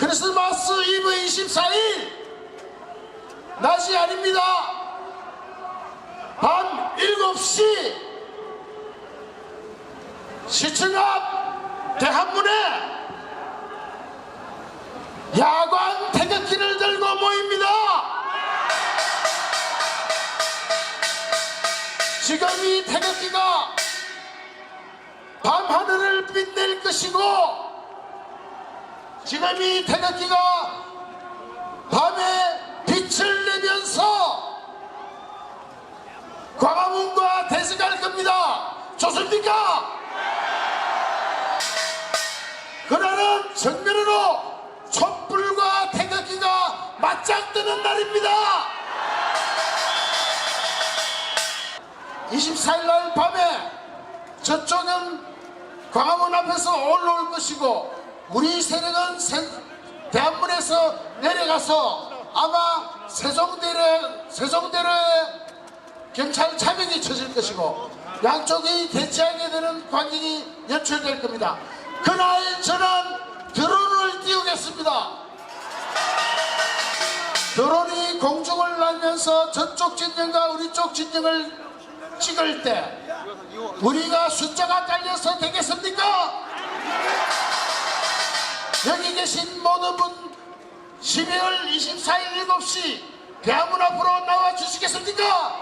크리스마스 이브 24일 낮이 아닙니다. 밤 7시 시청 앞 대한문에 야광 태극기를 들고 모입니다. 지금 이 태극기가 밤하늘을 빛낼 것이고 지금 이 태극기가 밤에 빛을 내면서 광화문과 대승할 겁니다. 좋습니까? 그날은 정면으로 촛불과 태극기가 맞짱 뜨는 날입니다. 24일 날 밤에 저쪽은 광화문 앞에서 올라올 것이고 우리 세력은 세- 대한문에서 내려가서 아마 세종대로에 경찰 차벽이 쳐질 것이고 양쪽이 대치하게 되는 광경이 연출될 겁니다. 그날 저는 드론을 띄우겠습니다. 드론이 공중을 날면서 저쪽 진영과 우리 쪽 진영을 찍을 때 우리가 숫자가 딸려서 되겠습니까? 여기 계신 모든 분 12월 24일 7시 대학문 앞으로 나와 주시겠습니까?